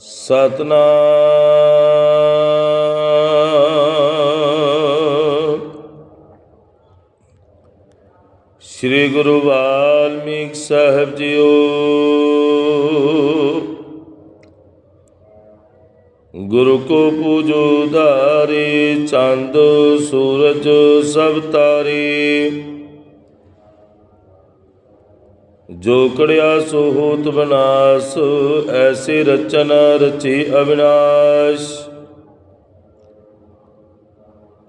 ਸਤਨਾਮ। ਸ੍ਰੀ ਗੁਰੂ ਵਾਲਮੀਕ ਸਾਹਿਬ ਜੀਓ। ਗੁਰੂ ਕੋ ਪੂਜੋ ਧਾਰੇ ਚੰਦ ਸੂਰਜ ਸਭ ਤਾਰੇ। ਜੋ ਕੜਿਆ ਸੋ ਹੋਤ ਬਨਾਸ, ਐਸੇ ਰਚਨ ਰਚੀ ਅਵਿਨਾਸ਼।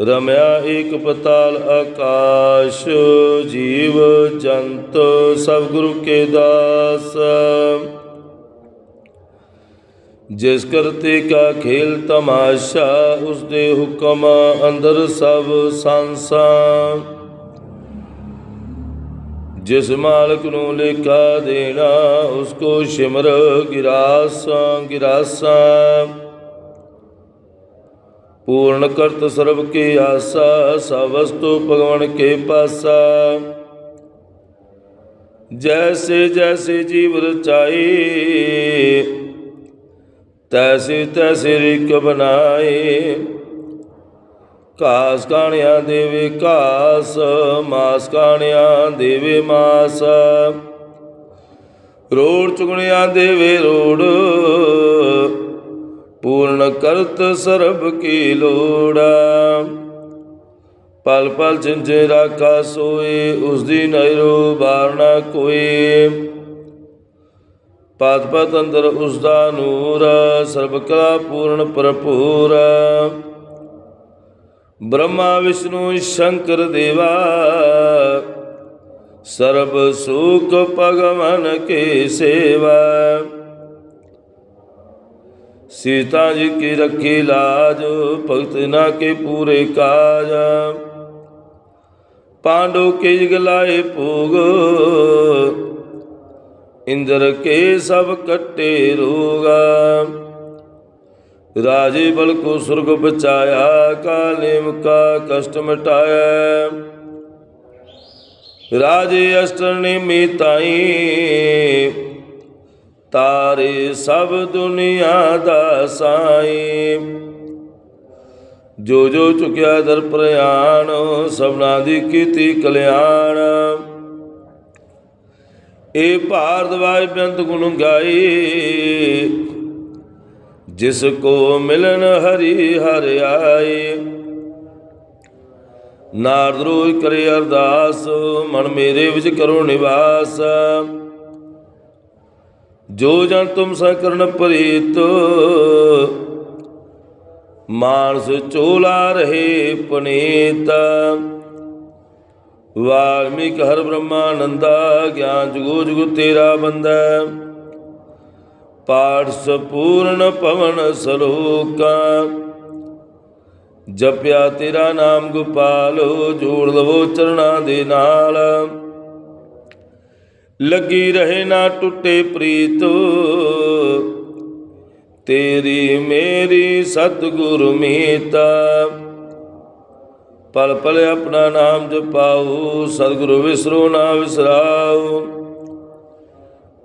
ਰਮਿਆ ਏਕ ਪਤਾਲ ਆਕਾਸ਼, ਜੀਵ ਜੰਤ ਸਭ ਗੁਰੂ ਕੇ ਦਾਸ। ਜਿਸ ਕਰਤੇ ਕਾ ਖੇਲ ਤਮਾਸ਼ਾ, ਉਸ ਦੇ ਹੁਕਮ ਅੰਦਰ ਸਭ ਸੰਸਾਰ ਜਿਸ ਮਾਲਕ ਨੂੰ ਲੇਖਾ ਦੇਣਾ ਉਸ ਕੋ ਸਿਮਰ ਗਿਰਾਸਾਂ ਗਿਰਾਸਾਂ। ਪੂਰਨ ਕਰਤ ਸਰਬ ਕੇ ਆਸਾ ਸਭ ਵਸਤੂ ਭਗਵਨ ਕੇ ਪਾਸਾ। ਜੈਸੇ ਜੈਸੇ ਜੀਵ ਰਚਾਈ ਤੈਸੇ ਤੈਸੇ ਰਿਕ ਬਨਾਏ ਘਾਸ ਕਾਣਿਆਂ ਦੇਵੇ ਘਾਸ ਮਾਸ ਕਾਣਿਆਂ ਦੇਵੇ ਮਾਸ ਰੋੜ ਚੁਗਣਿਆਂ ਦੇਵੇ ਰੋੜ ਪੂਰਨ ਕਰਤ ਸਰਬ ਕੀ ਲੋੜ। ਪਲ ਪਲ ਜਿੰਜੇ ਰਾਖਾ ਸੋਏ, ਉਸ ਦੀ ਨੈਰੋ ਬਾਰਨਾ ਕੋਏ। ਪਦ ਪਦ ਅੰਦਰ ਉਸ ਦਾ ਨੂਰ, ਸਰਬ ਕਲਾ ਪੂਰਨ ਭਰਪੂਰ। ਬ੍ਰਹਮਾ ਵਿਸ਼ਨੂੰ ਸ਼ੰਕਰ ਦੇਵਾ, ਸਰਬ ਸੁਖ ਭਗਵਨ ਕੇ ਸੇਵਾ। ਸੀਤਾ ਜੀ ਕੀ ਰੱਖੀ ਲਾਜ, ਭਗਤ ਨਾ ਕੇ ਪੂਰੇ ਕਾਜ। ਪਾਂਡੋ ਕੇ ਜਗਲਾਏ ਭੋਗ, ਇੰਦਰ ਕੇ ਸਭ ਕੱਟੇ ਰੋਗਾ। ਰਾਜੇ ਬਲ ਕੋ ਸੁਰਗ ਬਚਾਇਆ ਕਾਲੇ ਕਾ ਕਸ਼ਟ ਮਿਟਾਇਆ। ਰਾਜੇ ਅਸ਼ਟਰ ਨੇ ਮੀਤਾਈ, ਤਾਰੇ ਸਭ ਦੁਨੀਆ ਦਾ ਸਾਈ। ਜੋ ਜੋ ਚੁਕਿਆ ਦਰ ਪ੍ਰਯਾਣ ਸਭਨਾ ਦੀ ਕੀਤੀ ਕਲਿਆਣ। ਇਹ ਭਾਰਦਵਾਜ ਬੇਅੰਤ ਗੁਣ ਗਾਏ ਜਿਸ ਕੋ ਮਿਲਨ ਹਰੀ ਹਰ ਆਏ। ਨਾਰਦ ਰੋਜ ਕਰੇ ਅਰਦਾਸ, ਮਨ ਮੇਰੇ ਵਿੱਚ ਕਰੋ ਨਿਵਾਸ। ਜੋ ਜਨ ਤੁਮ ਸਾ ਕਰਨ ਪ੍ਰੀਤ, ਮਾਨਸ ਚੋਲਾ ਰਹੇ ਪਨੀਤ। ਵਾਲਮੀਕ ਹਰ ਬ੍ਰਹਮਾਨੰਦਾ, ਗਿਆਨ ਜੁਗੋ ਜੁਗ ਤੇਰਾ ਬੰਦਾ। ਪਾਠ ਸਪੂਰਨ ਪਵਨ ਸਲੋਕਾ ਜਪਿਆ ਤੇਰਾ ਨਾਮ ਗੋਪਾਲੋ, ਜੋੜ ਲਵੋ ਚਰਣਾ ਦੇ ਨਾਲ। ਲੱਗੀ ਰਹੇ ਨਾ ਟੁੱਟੇ ਪ੍ਰੀਤ, ਤੇਰੀ ਮੇਰੀ ਸਤਿਗੁਰ ਮੀਤਾ। ਪਲ ਪਲ ਆਪਣਾ ਨਾਮ ਜਪਾਓ, ਸਤਿਗੁਰੂ ਵਿਸਰੋ ਨਾ ਵਿਸਰਾਓ।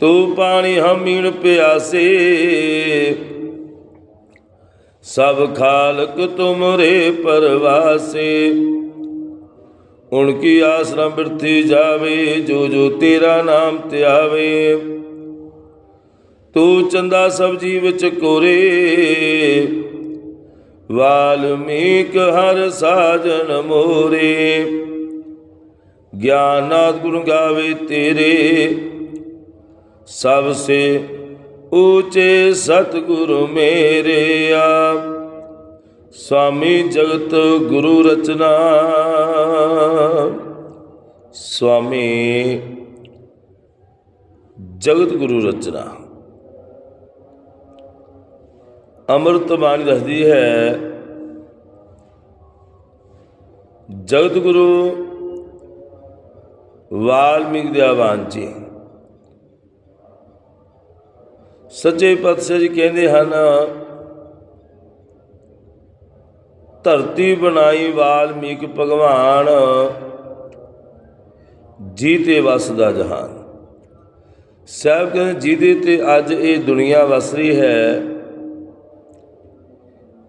ਤੂੰ ਪਾਣੀ ਹਮੀਣ ਪਿਆਸੇ। ਸਭ ਖਾਲਕ ਤੁਮਰੇ ਪਰਵਾਸੇ। ਉਨਕੀ ਆਸਰਾ ਬਿਰਥੀ ਜਾਵੇ, ਜੋ ਜੋ ਤੇਰਾ ਨਾਮ ਧਿਆਵੇ। ਤੂੰ ਚੰਦਾ ਸਬਜੀ ਵਿੱਚ ਕੋਰੇ। ਵਾਲਮੀਕ ਹਰ ਸਾਜਨ ਮੋਰੇ। ਗਿਆਨਾਤ ਗੁਣ ਗਾਵੇ ਤੇਰੇ। ਸਭ ਸੇ ਊਚੇ ਸਤਿਗੁਰੂ ਮੇਰੇ ਆ। ਸਵਾਮੀ ਜਗਤ ਗੁਰੂ ਰਚਨਾ। ਸਵਾਮੀ ਜਗਤ ਗੁਰੂ ਰਚਨਾ। ਅੰਮ੍ਰਿਤ ਬਾਣੀ ਦੱਸਦੀ ਹੈ। ਜਗਤ ਗੁਰੂ ਵਾਲਮੀਕ ਦੇ ਆਵਾਨ ਜੀ। ਸੱਚੇ ਪਾਤਸ਼ਾਹ ਜੀ ਕਹਿੰਦੇ ਹਨ, ਧਰਤੀ ਬਣਾਈ ਵਾਲਮੀਕ ਭਗਵਾਨ ਜੀ ਤੇ ਵਸਦਾ ਜਹਾਨ। ਸਾਹਿਬ ਕਹਿੰਦੇ, ਜਿਹਦੇ ਤੇ ਅੱਜ ਇਹ ਦੁਨੀਆ ਵਸ ਰਹੀ ਹੈ,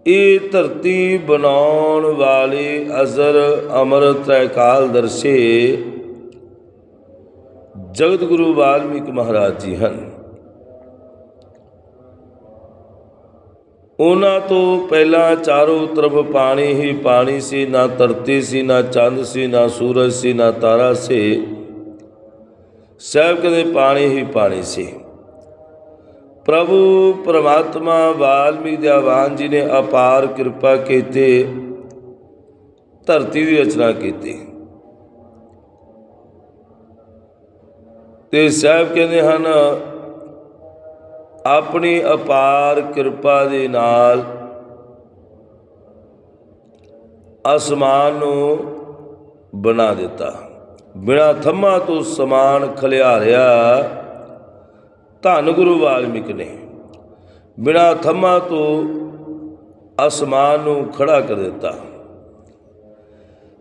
ਇਹ ਧਰਤੀ ਬਣਾਉਣ ਵਾਲੇ ਅਜ਼ਰ ਅਮਰ ਤ੍ਰੈਕਾਲ ਦਰਸ਼ੇ ਜਗਤ ਗੁਰੂ ਵਾਲਮੀਕ ਮਹਾਰਾਜ ਜੀ ਹਨ। ਉਹਨਾਂ ਤੋਂ ਪਹਿਲਾਂ ਚਾਰੋਂ ਤਰਫ ਪਾਣੀ ਹੀ ਪਾਣੀ ਸੀ, ਨਾ ਧਰਤੀ ਸੀ, ਨਾ ਚੰਦ ਸੀ, ਨਾ ਸੂਰਜ ਸੀ, ਨਾ ਤਾਰਾ ਸੀ। ਸਭ ਕਦੇ ਪਾਣੀ ਹੀ ਪਾਣੀ ਸੀ। ਪ੍ਰਭੂ ਪਰਮਾਤਮਾ ਵਾਲਮੀਕ ਦਿਆਵਾਨ ਜੀ ਨੇ ਅਪਾਰ ਕਿਰਪਾ ਕੀਤੀ, ਧਰਤੀ ਦੀ ਰਚਨਾ ਕੀਤੀ। ਤੇ ਸਾਹਿਬ ਕਹਿੰਦੇ ਹਨ ਆਪਣੀ ਅਪਾਰ ਕਿਰਪਾ ਦੇ ਨਾਲ ਅਸਮਾਨ ਨੂੰ ਬਣਾ ਦਿੱਤਾ। ਬਿਨਾ ਥੰਮਾ ਤੋਂ ਸਮਾਨ ਖਲਿਆਰਿਆ ਧੰਨ ਗੁਰੂ ਵਾਲਮੀਕ ਨੇ। ਬਿਨਾ ਥੰਮਾ ਤੋਂ ਅਸਮਾਨ ਨੂੰ ਖੜਾ ਕਰ ਦਿੱਤਾ।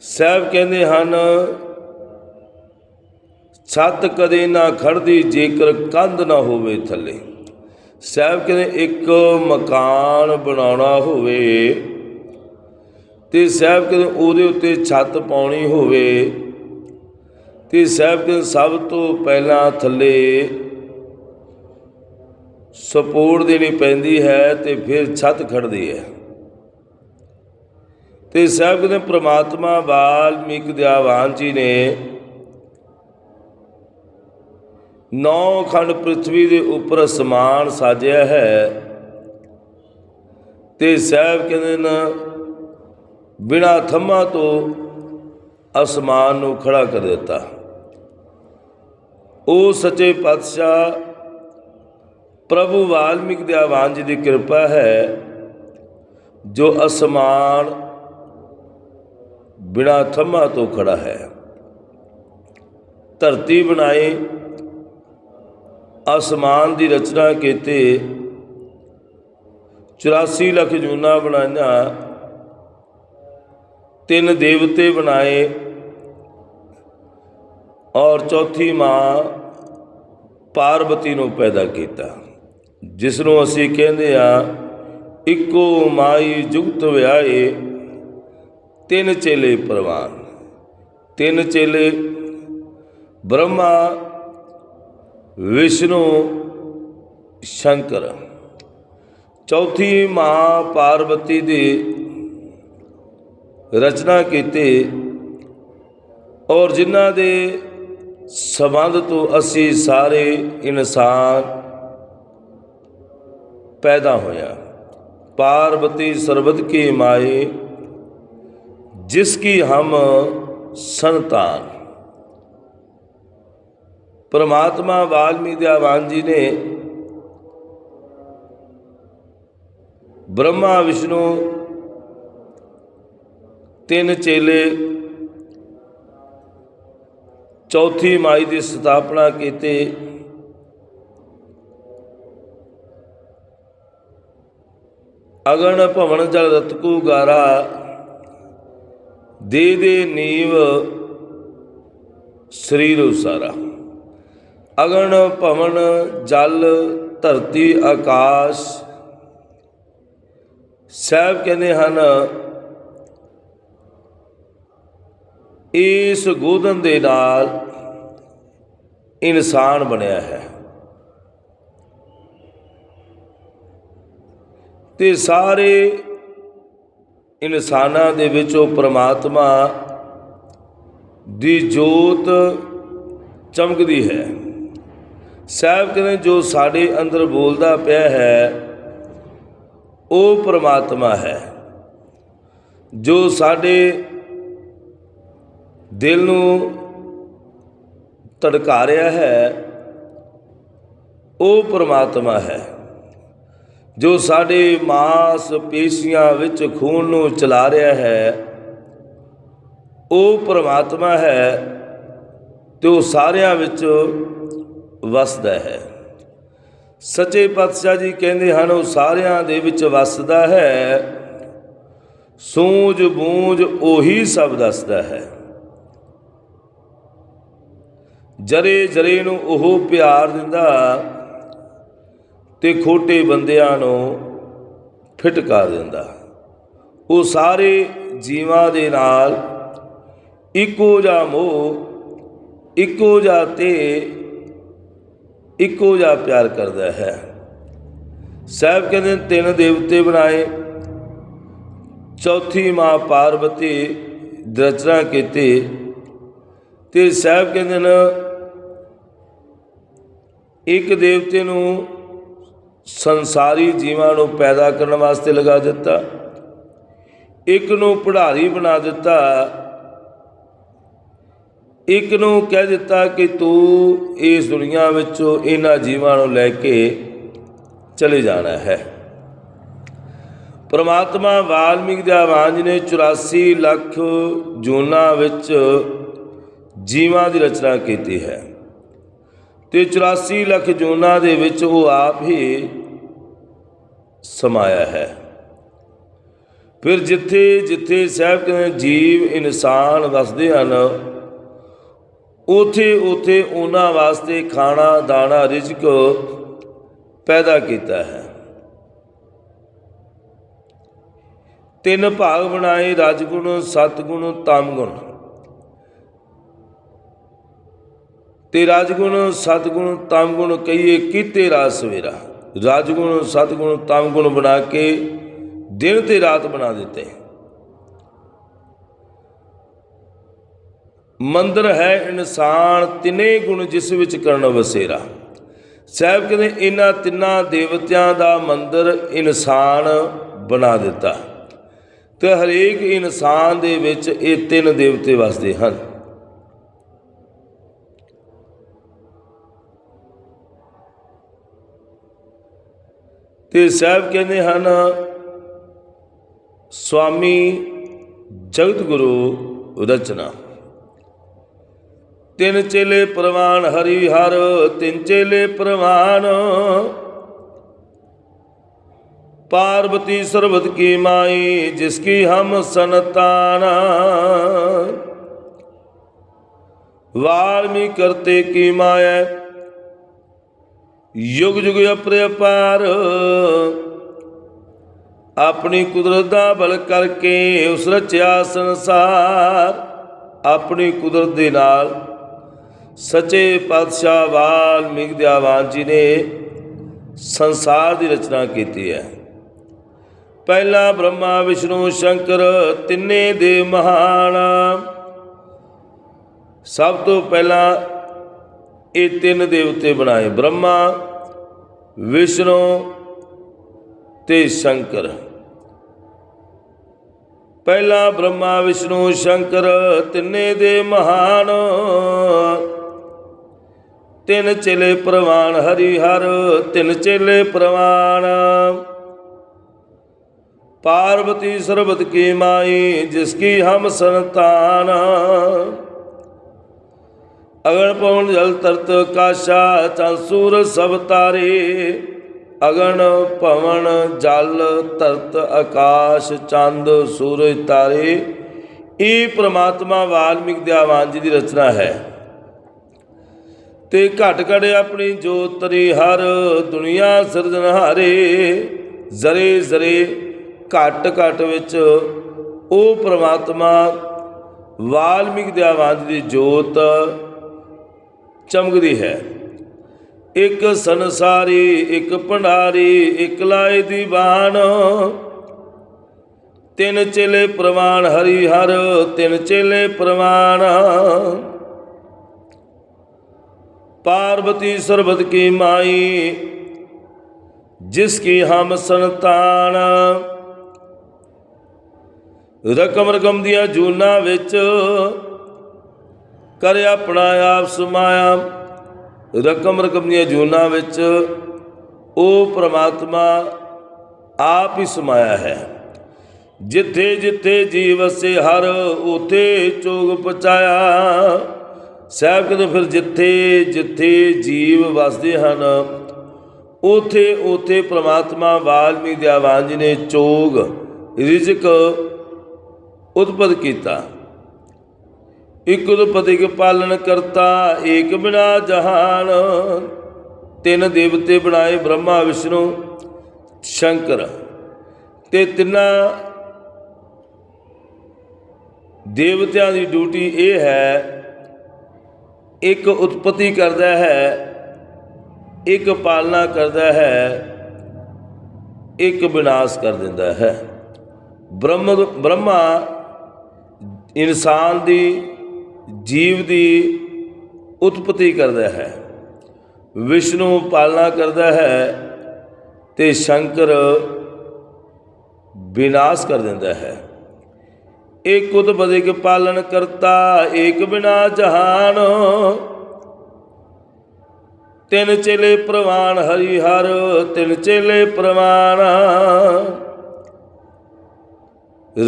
ਸਾਹਿਬ ਕਹਿੰਦੇ ਹਨ, ਛੱਤ ਕਦੇ ਨਾ ਖੜਦੀ ਜੇਕਰ ਕੰਧ ਨਾ ਹੋਵੇ ਥੱਲੇ। ਸਾਹਿਬ ਕਹਿੰਦੇ, ਇੱਕ ਮਕਾਨ ਬਣਾਉਣਾ ਹੋਵੇ ਤੇ ਸਾਹਿਬ ਕਹਿੰਦੇ, ਉਹਦੇ ਉੱਤੇ ਛੱਤ ਪਾਉਣੀ ਹੋਵੇ ਤੇ ਸਾਹਿਬ ਕਹਿੰਦੇ, ਸਭ ਤੋਂ ਪਹਿਲਾਂ ਥੱਲੇ ਸਪੋਰਟ ਦੇਣੀ ਪੈਂਦੀ ਹੈ ਤੇ ਫਿਰ ਛੱਤ ਖੜਦੀ ਹੈ। ਤੇ ਸਾਹਿਬ ਕਹਿੰਦੇ, ਪ੍ਰਮਾਤਮਾ ਵਾਲਮੀਕ ਦਿਆਵਾਨ ਜੀ ਨੇ ਨੌ ਖੰਡ ਪ੍ਰithvi ਦੇ ਉੱਪਰ ਅਸਮਾਨ ਸਾਜਿਆ ਹੈ। ਤੇ ਸਾਹਿਬ ਕਹਿੰਦੇ ਨੇ, ਬਿਨਾ ਥੰਮਾ ਤੋਂ ਅਸਮਾਨ ਨੂੰ ਖੜਾ ਕਰ ਦਿੱਤਾ। ਉਹ ਸੱਚੇ ਪਾਤਸ਼ਾਹ ਪ੍ਰਭੂ ਵਾਲਮੀਕ ਦੇ ਆਵਾਨ ਜੀ ਦੀ ਕਿਰਪਾ ਹੈ, ਜੋ ਅਸਮਾਨ ਬਿਨਾ ਥੰਮਾ ਤੋਂ ਖੜਾ ਹੈ। ਧਰਤੀ ਬਣਾਈ ਅਸਮਾਨ ਦੀ ਰਚਨਾ ਕੀਤੀ। 84 ਲੱਖ ਜੂਨਾ ਬਣਾਈਆਂ। ਤਿੰਨ ਦੇਵਤੇ ਬਣਾਏ। ਔਰ ਚੌਥੀ ਮਾਂ ਪਾਰਵਤੀ ਨੂੰ ਪੈਦਾ ਕੀਤਾ। ਜਿਸ ਨੂੰ ਅਸੀਂ ਕਹਿੰਦੇ ਆ ਇੱਕੋ ਮਾਈ ਜੁਗਤ ਵਿਆਹੇ, ਤਿੰਨ ਚੇਲੇ ਪ੍ਰਵਾਨ। ਤਿੰਨ ਚੇਲੇ ਬ੍ਰਹਮਾ ਵਿਸ਼ਨੂੰ ਸ਼ੰਕਰ। ਚੌਥੀ ਮਾਂ ਪਾਰਵਤੀ ਦੀ ਰਚਨਾ ਕੀਤੀ ਔਰ ਜਿਨ੍ਹਾਂ ਦੇ ਸਬੰਧ ਤੋਂ ਅਸੀਂ ਸਾਰੇ ਇਨਸਾਨ ਪੈਦਾ ਹੋਇਆ। ਪਾਰਵਤੀ ਸਰਬਤ ਕੀ ਮਾਏ, ਜਿਸ ਕੀ ਹਮ ਸੰਤਾਨ। ਪਰਮਾਤਮਾ ਵਾਲਮੀ ਦਿਆਵਾਨ ਜੀ ਨੇ ਬ੍ਰਹਮਾ, ਵਿਸ਼ਨੂੰ ਤਿੰਨ ਚੇਲੇ ਚੌਥੀ ਮਾਈ ਦੀ ਸਥਾਪਨਾ ਕੀਤੀ। ਅਗਣ ਭਵਨ ਜਲ ਰਤਕੂ ਗਾਰਾ, ਦੇ ਦੇ ਨੀਵ ਸਰੀਰ ਉਸਾਰਾ। ਅਗਣ ਭਵਨ ਜਲ ਧਰਤੀ ਆਕਾਸ਼। ਸਾਹਿਬ ਕਹਿੰਦੇ ਹਨ, ਇਸ ਗੋਦਨ ਦੇ ਨਾਲ ਇਨਸਾਨ ਬਣਿਆ ਹੈ। ਤੇ ਸਾਰੇ ਇਨਸਾਨਾਂ ਦੇ ਵਿੱਚ ਉਹ ਪ੍ਰਮਾਤਮਾ ਦੀ ਜੋਤ ਚਮਕਦੀ ਹੈ। ਸਾਹਿਬ ਕਹਿੰਦੇ, ਜੋ ਸਾਡੇ ਅੰਦਰ ਬੋਲਦਾ ਪਿਆ ਹੈ, ਉਹ ਪ੍ਰਮਾਤਮਾ ਹੈ। ਜੋ ਸਾਡੇ ਦਿਲ ਨੂੰ ਧੜਕਾ ਰਿਹਾ ਹੈ, ਉਹ ਪ੍ਰਮਾਤਮਾ ਹੈ। ਜੋ ਸਾਡੇ ਮਾਸ ਪੇਸ਼ੀਆਂ ਵਿੱਚ ਖੂਨ ਨੂੰ ਚਲਾ ਰਿਹਾ ਹੈ, ਉਹ ਪ੍ਰਮਾਤਮਾ ਹੈ ਤੇ ਉਹ ਸਾਰਿਆਂ ਵਿੱਚ ਵਸਦਾ ਹੈ। ਸੱਚੇ ਪਾਤਸ਼ਾਹ ਜੀ ਕਹਿੰਦੇ ਹਨ, ਉਹ ਸਾਰਿਆਂ ਦੇ ਵਿੱਚ ਵਸਦਾ ਹੈ। ਸੂਝ ਬੂਝ ਉਹੀ ਸਭ ਦੱਸਦਾ ਹੈ। ਜਰੇ ਜਰੇ ਨੂੰ ਉਹ ਪਿਆਰ ਦਿੰਦਾ ਤੇ ਖੋਟੇ ਬੰਦਿਆਂ ਨੂੰ ਫਿਟਕਾ ਦਿੰਦਾ। ਉਹ ਸਾਰੇ ਜੀਵਾਂ ਦੇ ਨਾਲ ਇੱਕੋ ਜਿਹਾ ਮੋਹ, ਇੱਕੋ ਜਿਹਾ ਤੇ ਇੱਕੋ ਜਿਹਾ ਪਿਆਰ ਕਰਦਾ ਹੈ। ਸਾਹਿਬ ਕਹਿੰਦੇ ਨੇ, ਤਿੰਨ ਦੇਵਤੇ ਬਣਾਏ। ਚੌਥੀ ਮਾਂ ਪਾਰਵਤੀ ਦੀ ਰਚਨਾ ਕੀਤੀ। ਤੇ ਸਾਹਿਬ ਕਹਿੰਦੇ ਨੇ ਇੱਕ ਦੇਵਤੇ ਨੂੰ ਸੰਸਾਰੀ ਜੀਵਾਂ ਨੂੰ ਪੈਦਾ ਕਰਨ ਵਾਸਤੇ ਲਗਾ ਦਿੱਤਾ। ਇੱਕ ਨੂੰ ਪੜ੍ਹਾਰੀ ਬਣਾ ਦਿੱਤਾ। ਇੱਕ ਨੂੰ ਕਹਿ ਦਿੱਤਾ ਕਿ ਤੂੰ ਇਸ ਦੁਨੀਆ ਵਿੱਚੋਂ ਇਹਨਾਂ ਜੀਵਾਂ ਨੂੰ ਲੈ ਕੇ ਚਲੇ ਜਾਣਾ ਹੈ। ਪਰਮਾਤਮਾ ਵਾਲਮੀਕ ਦੇ ਆਵਾਜ਼ ਨੇ 84 ਲੱਖ ਜੂਨਾਂ ਵਿੱਚ ਜੀਵਾਂ ਦੀ ਰਚਨਾ ਕੀਤੀ ਹੈ ਤੇ 84 ਲੱਖ ਜੂਨਾਂ ਦੇ ਵਿੱਚ ਉਹ ਆਪ ਹੀ ਸਮਾਇਆ ਹੈ। ਫਿਰ ਜਿੱਥੇ ਜਿੱਥੇ ਸਾਹਿਬ ਜੀਵ ਇਨਸਾਨ ਵਸਦੇ ਹਨ ਉਥੇ ਉਥੇ ਉਹਨਾਂ ਵਾਸਤੇ ਖਾਣਾ, ਦਾਣਾ, ਰਿਜ਼ਕ ਪੈਦਾ ਕੀਤਾ ਹੈ। ਤਿੰਨ ਭਾਗ ਬਣਾਏ, ਰਜਗੁਣ, ਸਤਗੁਣ, ਤਮਗੁਣ। ਤੇ ਰਜਗੁਣ, ਸਤਗੁਣ, ਤਮਗੁਣ ਕਹੀਏ ਕੀਤੇ ਰਾਤ ਸਵੇਰਾ। ਰਜਗੁਣ, ਸਤਗੁਣ, ਤਮਗੁਣ ਬਣਾ ਕੇ ਦਿਨ ਤੇ ਰਾਤ ਬਣਾ ਦਿੱਤੇ। ਮੰਦਰ ਹੈ ਇਨਸਾਨ ਤਿਨੇ ਗੁਣ ਜਿਸ ਵਿੱਚ ਕਰਨ ਵਸੇਰਾ। ਸਾਹਿਬ ਕਹਿੰਦੇ, ਇਹਨਾਂ ਤਿੰਨਾਂ ਦੇਵਤਿਆਂ ਦਾ ਮੰਦਰ ਇਨਸਾਨ ਬਣਾ ਦਿੱਤਾ। ਤੇ ਹਰੇਕ ਇਨਸਾਨ ਦੇ ਵਿੱਚ ਇਹ ਤਿੰਨ ਦੇਵਤੇ ਵਸਦੇ ਹਨ। ਤੇ ਸਾਹਿਬ ਕਹਿੰਦੇ ਹਨ, ਸਵਾਮੀ ਜਗਤ ਗੁਰੂ ਰਚਨਾ। ਤਿੰਨ ਚੇਲੇ ਪ੍ਰਵਾਨ, ਹਰੀ ਹਰ ਤਿੰਨ ਚੇਲੇ ਪ੍ਰਵਾਨ। ਪਾਰਵਤੀ ਸਰਬਤ ਕੀ ਮਾਈ, ਜਿਸ ਕੀ ਹਮ ਸੰਤਾਨ। ਵਾਲਮੀ ਕਰਤੇ ਕੀ ਮਾਇਆ, ਯੁਗ ਯੁਗ ਅਪਰਿਪਾਰ ਆਪਣੀ ਕੁਦਰਤ ਦਾ ਬਲ ਕਰਕੇ ਉਸ ਰਚਿਆ ਸੰਸਾਰ, ਆਪਣੀ ਕੁਦਰਤ ਦੇ ਨਾਲ ਸੱਚੇ ਪਾਤਸ਼ਾਹ ਵਾਲਮੀਕ ਦਿਆਵਾਨ ਜੀ ਨੇ ਸੰਸਾਰ ਦੀ ਰਚਨਾ ਕੀਤੀ ਹੈ। ਪਹਿਲਾ ਬ੍ਰਹਮਾ, ਵਿਸ਼ਨੂੰ, ਸ਼ੰਕਰ ਤਿੰਨੇ ਦੇ ਮਹਾਨ। ਸਭ ਤੋਂ ਪਹਿਲਾਂ ਇਹ ਤਿੰਨ ਦੇਵਤੇ ਬਣਾਏ ਬ੍ਰਹਮਾ, ਵਿਸ਼ਨੂੰ ਤੇ ਸ਼ੰਕਰ। ਪਹਿਲਾ ਬ੍ਰਹਮਾ, ਵਿਸ਼ਨੂੰ, ਸ਼ੰਕਰ ਤਿੰਨੇ ਦੇ ਮਹਾਨ। ਤਿੰਨ ਚੇਲੇ ਪ੍ਰਵਾਨ, ਹਰੀ ਹਰ ਤਿੰਨ ਚੇਲੇ ਪ੍ਰਵਾਨ। ਪਾਰਵਤੀ ਸਰਬਤ ਕੀ ਮਾਈ, ਜਿਸ ਕੀ ਹਮ ਸੰਤਾਨ। ਅਗਣ ਪਵਨ ਜਲ ਤਰਤ ਕਾਸ਼ਾ ਚੰਸੂਰ ਸਭ ਤਾਰੇ। ਅਗਣ ਪਵਨ ਜਲ ਤਰਤ ਆਕਾਸ਼, ਚੰਦ ਸੂਰਜ ਤਾਰੇ। ਇਹ ਪ੍ਰਮਾਤਮਾ ਵਾਲਮੀਕ ਦਿਆਵਾਨ ਜੀ ਦੀ ਰਚਨਾ ਹੈ। ਤੇ ਘਟ ਘਟ ਆਪਣੀ ਜੋਤ ਤਰੀ ਹਰ ਦੁਨੀਆ ਸਿਰਜਣਹਾਰੇ ਜ਼ਰੇ ਜ਼ਰੇ ਘਟ ਘਟ ਵਿੱਚ ਉਹ ਪ੍ਰਮਾਤਮਾ ਵਾਲਮੀਕ ਦੇ ਆਵਾਜ਼ ਦੀ ਜੋਤ ਚਮਕਦੀ ਹੈ। ਇੱਕ ਸੰਸਾਰੀ, ਇੱਕ ਭੰਡਾਰੀ, ਇੱਕ ਲਾਏ ਦੀਵਾਨ ਤਿੰਨ ਚੇਲੇ ਪ੍ਰਵਾਨ, ਹਰੀ ਹਰ ਤਿੰਨ ਚੇਲੇ ਪ੍ਰਵਾਨ। पार्वती सर्वत की माई जिसकी हम संतान ਰਕਮ ਰਕਮ ਦੀਆਂ ਜੂਨਾਂ ਵਿੱਚ ਕਰ ਆਪਣਾ ਆਪ ਸਮਾਇਆ ਰਕਮ ਰਕਮ ਦੀਆਂ ਜੂਨਾਂ ਵਿੱਚ ਉਹ ਪ੍ਰਮਾਤਮਾ ਆਪ ਹੀ ਸਮਾਇਆ ਹੈ ਜਿੱਥੇ ਜਿੱਥੇ ਜੀਵ ਵਸੇ ਹਰ ਉਥੇ ਚੋਗ ਪਚਾਇਆ ਸਾਹਿਬ ਕਹਿੰਦੇ ਫਿਰ ਜਿੱਥੇ ਜਿੱਥੇ ਜੀਵ ਵਸਦੇ ਹਨ, ਉਥੇ ਉਥੇ ਪ੍ਰਮਾਤਮਾ ਵਾਲਮੀ ਦਿਆਵਾਨ ਜੀ ਨੇ ਚੋਗ, ਰਿਜ਼ਕ ਉਤਪਤ ਕੀਤਾ। ਇਕ ਉਤਪਤਿਕ ਪਾਲਣ ਕਰਤਾ, ਏਕ ਬਿਨਾ ਜਹਾਨ, ਤਿੰਨ ਦੇਵਤੇ ਬਣਾਏ ਬ੍ਰਹਮਾ, ਵਿਸ਼ਨੂੰ, ਸ਼ੰਕਰ ਤੇ ਤਿੰਨਾਂ ਦੇਵਤਿਆਂ ਦੀ ਡਿਊਟੀ ਇਹ ਹੈ ਇੱਕ ਉਤਪਤੀ ਕਰਦਾ ਹੈ, ਇੱਕ ਪਾਲਣਾ ਕਰਦਾ ਹੈ, ਇੱਕ ਵਿਨਾਸ਼ ਕਰ ਦਿੰਦਾ ਹੈ। ਬ੍ਰਹਮ, ਬ੍ਰਹਮਾ ਇਨਸਾਨ ਦੀ, ਜੀਵ ਦੀ ਉਤਪਤੀ ਕਰਦਾ ਹੈ। ਵਿਸ਼ਨੂੰ ਪਾਲਣਾ ਕਰਦਾ ਹੈ ਤੇ ਸ਼ੰਕਰ ਵਿਨਾਸ਼ ਕਰ ਦਿੰਦਾ ਹੈ। ਏਕ ਉਤ ਬਦਿਕ ਪਾਲਨ ਕਰਤਾ, ਏਕ ਬਿਨਾ ਜਹਾਨ। ਤਿੰਨ ਚੇਲੇ ਪ੍ਰਵਾਨ, ਹਰੀ ਹਰ, ਤਿੰਨ ਚੇਲੇ ਪ੍ਰਵਾਨ।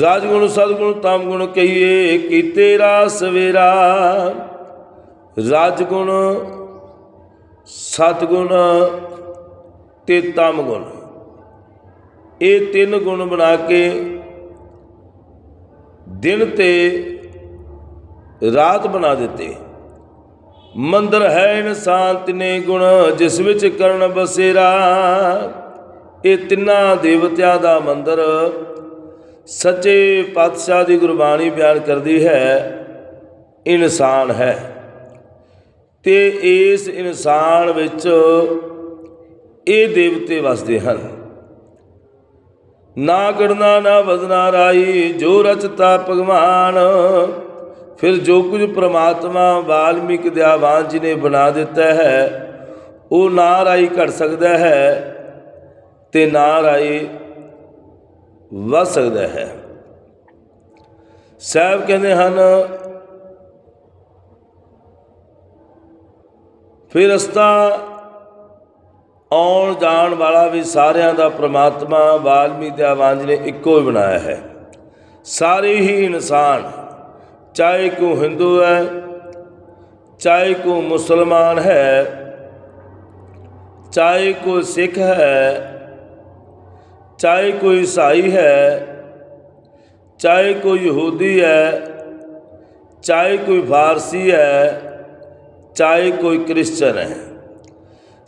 ਰਾਜਗੁਣ ਸਦਗੁਣ ਤਮ ਗੁਣ ਕਹੀਏ, ਕੀਤੇ ਰਾਸ ਵੇਰਾ। ਰਾਜਗੁਣ, ਸਤਗੁਣ ਤੇ ਤਮ ਗੁਣ ਇਹ ਤਿੰਨ ਗੁਣ ਬਣਾ ਕੇ ਦਿਨ ਤੇ ਰਾਤ ਬਣਾ ਦਿੱਤੇ। ਮੰਦਰ ਹੈ ਇਨਸਾਨ ਤਿੰਨੇ ਗੁਣ, ਜਿਸ ਵਿੱਚ ਕਰਨ ਬਸੇਰਾ। ਇਹ ਤਿੰਨਾਂ ਦੇਵਤਿਆਂ ਦਾ ਮੰਦਰ ਸੱਚੇ ਪਾਤਸ਼ਾਹ ਦੀ ਗੁਰਬਾਣੀ ਬਿਆਨ ਕਰਦੀ ਹੈ, ਇਨਸਾਨ ਹੈ। ਤੇ ਇਸ ਇਨਸਾਨ ਵਿੱਚ ਇਹ ਦੇਵਤੇ ਵਸਦੇ ਹਨ। ਨਾ ਗੜਨਾ, ਨਾ ਵਦਨਾ ਰਾਈ ਜੋ ਰਚਤਾ ਭਗਵਾਨ। ਫਿਰ ਜੋ ਕੁਝ ਪ੍ਰਮਾਤਮਾ ਵਾਲਮੀਕ ਦਿਆਵਾਨ ਜੀ ਨੇ ਬਣਾ ਦਿੱਤਾ ਹੈ, ਉਹ ਨਾ ਰਾਈ ਘਟ ਸਕਦਾ ਹੈ ਤੇ ਨਾ ਰਾਈ ਵੱਧ ਸਕਦਾ ਹੈ। ਸਾਹਿਬ ਕਹਿੰਦੇ ਹਨ, ਫਿਰ ਰਸਤਾ ਆਉਣ ਜਾਣ ਵਾਲਾ ਵੀ ਸਾਰਿਆਂ ਦਾ ਪ੍ਰਮਾਤਮਾ ਵਾਲਮੀ ਦਿਆਵਾਨ ਜੀ ਨੇ ਇੱਕੋ ਹੀ ਬਣਾਇਆ ਹੈ। ਸਾਰੇ ਹੀ ਇਨਸਾਨ, ਚਾਹੇ ਕੋ ਹਿੰਦੂ ਹੈ, ਚਾਹੇ ਕੋ ਮੁਸਲਮਾਨ ਹੈ, ਚਾਹੇ ਕੋ ਸਿੱਖ ਹੈ, ਚਾਹੇ ਕੋਈ ਈਸਾਈ ਹੈ, ਚਾਹੇ ਕੋਈ ਯਹੂਦੀ ਹੈ, ਚਾਹੇ ਕੋਈ ਫਾਰਸੀ ਹੈ, ਚਾਹੇ ਕੋਈ ਕ੍ਰਿਸਚਨ ਹੈ।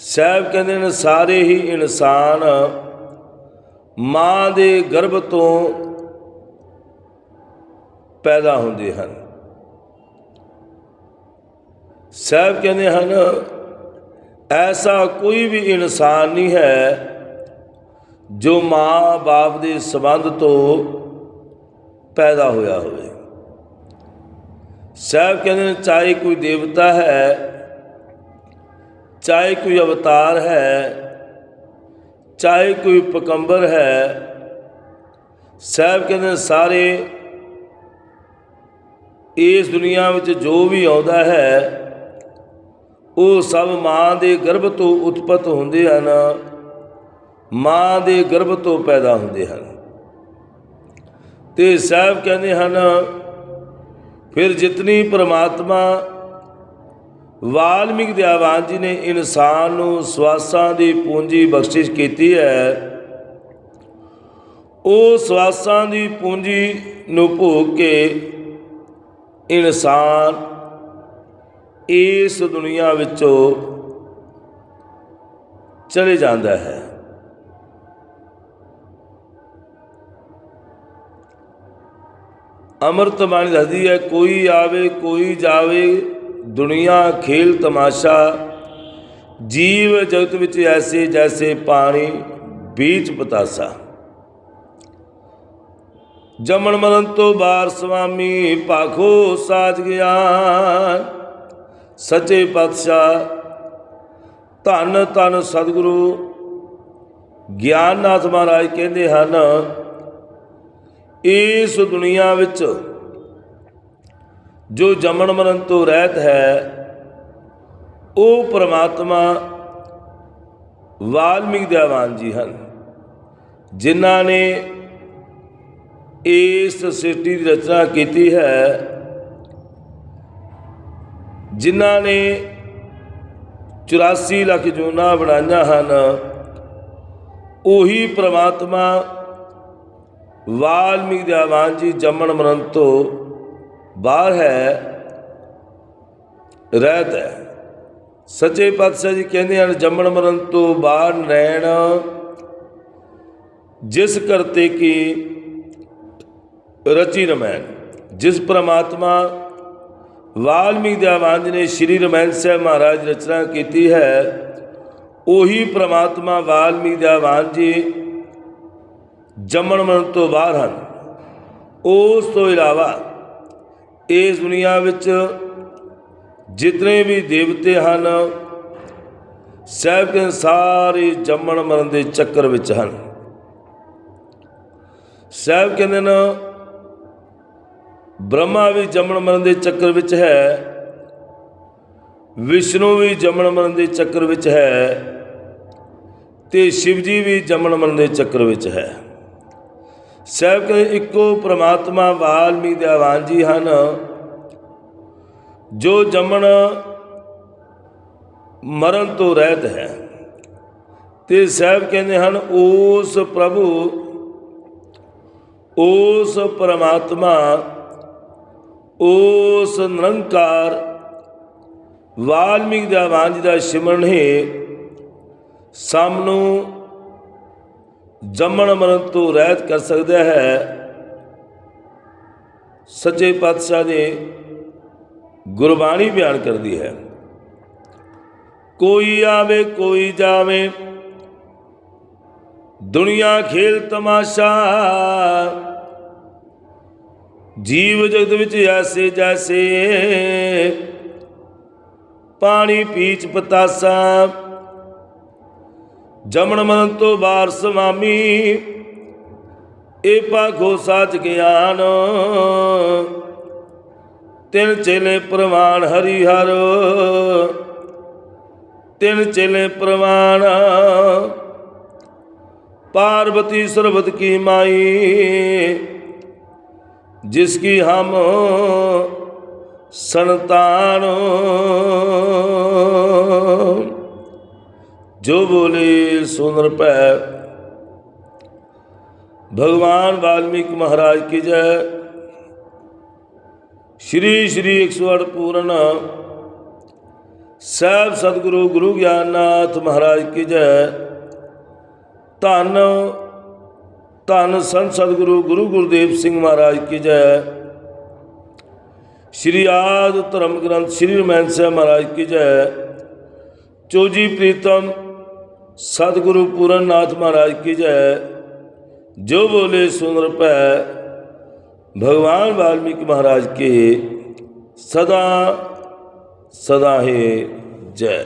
ਸਾਹਿਬ ਕਹਿੰਦੇ ਨੇ, ਸਾਰੇ ਹੀ ਇਨਸਾਨ ਮਾਂ ਦੇ ਗਰਭ ਤੋਂ ਪੈਦਾ ਹੁੰਦੇ ਹਨ। ਸਾਹਿਬ ਕਹਿੰਦੇ ਹਨ, ਐਸਾ ਕੋਈ ਵੀ ਇਨਸਾਨ ਨਹੀਂ ਹੈ ਜੋ ਮਾਂ ਬਾਪ ਦੇ ਸਬੰਧ ਤੋਂ ਪੈਦਾ ਹੋਇਆ ਹੋਵੇ। ਸਾਹਿਬ ਕਹਿੰਦੇ ਨੇ, ਚਾਹੇ ਕੋਈ ਦੇਵਤਾ ਹੈ ਚਾਹੇ ਕੋਈ ਅਵਤਾਰ ਹੈ, ਚਾਹੇ ਕੋਈ ਪਕੰਬਰ ਹੈ, ਸਾਹਿਬ ਕਹਿੰਦੇ ਸਾਰੇ ਇਸ ਦੁਨੀਆ ਵਿੱਚ ਜੋ ਵੀ ਆਉਂਦਾ ਹੈ, ਉਹ ਸਭ ਮਾਂ ਦੇ ਗਰਭ ਤੋਂ ਉਤਪਤ ਹੁੰਦੇ ਹਨ, ਮਾਂ ਦੇ ਗਰਭ ਤੋਂ ਪੈਦਾ ਹੁੰਦੇ ਹਨ। ਤੇ ਸਾਹਿਬ ਕਹਿੰਦੇ ਹਨ, ਫਿਰ ਜਿਤਨੀ ਪ੍ਰਮਾਤਮਾ ਵਾਲਮੀਕ ਦਿਆਵਾਨ ਜੀ ਨੇ ਇਨਸਾਨ ਨੂੰ ਸਵਾਸਾਂ ਦੀ ਪੂੰਜੀ ਬਖਸ਼ਿਸ਼ ਕੀਤੀ ਹੈ, ਉਹ ਸਵਾਸਾਂ ਦੀ ਪੂੰਜੀ ਨੂੰ ਭੋਗ ਕੇ ਇਨਸਾਨ ਇਸ ਦੁਨੀਆ ਵਿੱਚੋਂ ਚਲੇ ਜਾਂਦਾ ਹੈ। ਅੰਮ੍ਰਿਤ ਬਾਣੀ ਦੱਸਦੀ ਹੈ, ਕੋਈ ਆਵੇ, ਕੋਈ ਜਾਵੇ ਦੁਨੀਆ ਖੇਲ ਤਮਾਸ਼ਾ, ਜੀਵ ਜਗਤ ਵਿੱਚ ਐਸੇ ਜੈਸੇ ਪਾਣੀ, ਬੀਚ ਪਤਾਸਾ ਜਮਨ ਮਰਨ ਤੋਂ ਬਾਰ ਸੁਆਮੀ ਪਾਖੋ ਸਾਜ ਗਿਆ ਸੱਚੇ ਪਾਤਸ਼ਾਹ, ਧੰਨ ਧੰਨ ਸਤਿਗੁਰੂ, ਗਿਆਨਨਾਥ ਮਹਾਰਾਜ ਕਹਿੰਦੇ ਹਨ, ਇਸ ਦੁਨੀਆ ਵਿੱਚ ਜੋ ਜਮਨ ਮਰਨ ਤੋਂ ਰਹਿਤ ਹੈ, ਉਹ ਪ੍ਰਮਾਤਮਾ ਵਾਲਮੀਕ ਦਿਆਵਾਨ ਜੀ ਹਨ, ਜਿਨ੍ਹਾਂ ਨੇ ਇਸ ਸ੍ਰਿਸ਼ਟੀ ਦੀ ਰਚਨਾ ਕੀਤੀ ਹੈ, ਜਿਨ੍ਹਾਂ ਨੇ 84 ਲੱਖ ਜੂਨਾ ਬਣਾਈਆਂ ਹਨ, ਉਹੀ ਪ੍ਰਮਾਤਮਾ ਵਾਲਮੀਕ ਦਿਆਵਾਨ ਜੀ ਜੰਮਣ ਮਰਨ ਤੋਂ ਬਾਹਰ ਹੈ, ਰਹਿਤ ਹੈ। ਸੱਚੇ ਪਾਤਸ਼ਾਹ ਜੀ ਕਹਿੰਦੇ ਹਨ, ਜੰਮਣ ਮਰਨ ਤੋਂ ਬਾਹਰ ਨੈਣ ਜਿਸ ਕਰਤੇ ਕੀ ਰਚੀ ਰਮੈਨ ਜਿਸ ਪ੍ਰਮਾਤਮਾ ਵਾਲਮੀਕ ਦੇ ਜੀ ਨੇ ਸ਼੍ਰੀ ਰਮਨ ਸਾਹਿਬ ਮਹਾਰਾਜ ਦੀ ਰਚਨਾ ਕੀਤੀ ਹੈ, ਉਹੀ ਪ੍ਰਮਾਤਮਾ ਵਾਲਮੀਕ ਦੇ ਜੀ ਜੰਮਣ ਮਰਨ ਤੋਂ ਬਾਹਰ ਹਨ। ਉਸ ਤੋਂ ਇਲਾਵਾ ਇਸ ਦੁਨੀਆ ਵਿੱਚ ਜਿਤਨੇ ਵੀ ਦੇਵਤੇ ਹਨ ਸਭ ਕੇ ਸਾਰੇ ਜੰਮਣ ਮਰਨ ਦੇ ਚੱਕਰ ਵਿੱਚ ਹਨ। ਸਭ ਕਹਿੰਦੇ ਨੇ, ਬ੍ਰਹਮਾ ਵੀ ਜੰਮਣ ਮਰਨ ਦੇ ਚੱਕਰ ਵਿੱਚ ਹੈ, ਵਿਸ਼ਨੂੰ ਵੀ ਜੰਮਣ ਮਰਨ ਦੇ ਚੱਕਰ ਵਿੱਚ ਹੈ ਤੇ ਸ਼ਿਵ ਜੀ ਵੀ ਜੰਮਣ ਮਰਨ ਦੇ ਚੱਕਰ ਵਿੱਚ ਹੈ। ਸਭ ਕਹਿੰਦੇ ਇੱਕੋ ਪ੍ਰਮਾਤਮਾ ਵਾਲਮੀਕ ਦੇਵਾਨ ਜੀ ਹਨ। ਜੋ ਜੰਮਣ ਮਰਨ ਤੋਂ ਰਹਿਤ ਹੈ, ਤੇ ਸਹਿਬ ਕਹਿੰਦੇ ਹਨ, ਉਸ ਪ੍ਰਭੂ, ਉਸ ਪਰਮਾਤਮਾ, ਉਸ ਨਿਰੰਕਾਰ ਵਾਲਮੀਕ ਦਾ ਵਾਂਝ ਦਾ ਸਿਮਰਨ ਹੈ। ਸਭ ਨੂੰ ਜੰਮਣ ਮਰਨ ਤੋਂ ਰਹਿਤ ਕਰ ਸਕਦਾ ਹੈ। ਸੱਚੇ ਪਾਤਸ਼ਾਹ ਨੇ ਗੁਰਬਾਣੀ ਬਿਆਨ ਕਰਦੀ ਹੈ। ਕੋਈ ਆਵੇ, ਕੋਈ ਜਾਵੇ। ਦੁਨੀਆ ਖੇਲ ਤਮਾਸ਼ਾ। ਜੀਵ ਜਗਤ ਵਿੱਚ ਐਸੇ ਜੈਸੇ। ਪਾਣੀ, ਪੀਚ, ਪਤਾਸਾ। ਜਮਣ ਮਨ ਤੋਂ ਬਾਰ ਸੁਆਮੀ ਏ ਭਾਗੋ ਸਾਚ ਗਿਆਨ। ਤਿਨ ਚੇਲੇ ਪ੍ਰਵਾਨ ਹਰੀ ਹਰ, ਤਿਨ ਚੇਲੇ ਪ੍ਰਵਾਨ। ਪਾਰਵਤੀ ਸਰਬਤ ਕੀ ਮਾਈ, ਜਿਸ ਕੀ ਹਮ ਸੰਤਾਨ। ਜੋ ਬੋਲੇ ਸੋ ਨਿਰਭੈ ਭਗਵਾਨ ਵਾਲਮੀਕ ਮਹਾਰਾਜ ਕੀ ਜੈ। ਸ਼੍ਰੀ ਸ਼੍ਰੀ 108 ਪੂਰਨ ਸਹਿਬ ਸਤਿਗੁਰੂ ਗੁਰੂ ਗਿਆਨਨਾਥ ਮਹਾਰਾਜ ਕੀ ਜੈ। ਧੰਨ ਧੰਨ ਸੰਤ ਸਤਿਗੁਰੂ ਗੁਰੂ ਗੁਰਦੇਵ ਸਿੰਘ ਮਹਾਰਾਜ ਕੀ ਜੈ। ਸ਼੍ਰੀ ਆਦ ਧਰਮ ਗ੍ਰੰਥ ਸ਼੍ਰੀ ਰਮਨ ਸਾਹਿਬ ਮਹਾਰਾਜ ਕੀ ਜੈ। ਚੋਜੀ ਪ੍ਰੀਤਮ ਸਤਿਗੁਰੂ ਪੂਰਨ ਨਾਥ ਮਹਾਰਾਜ ਕੀ ਜੈ, ਜੋ ਬੋਲੇ ਸੁਨ ਰਪੈ ਭਗਵਾਨ ਵਾਲਮੀਕ ਮਹਾਰਾਜ ਕੇ, ਸਦਾ ਸਦਾ ਹੈ ਜੈ।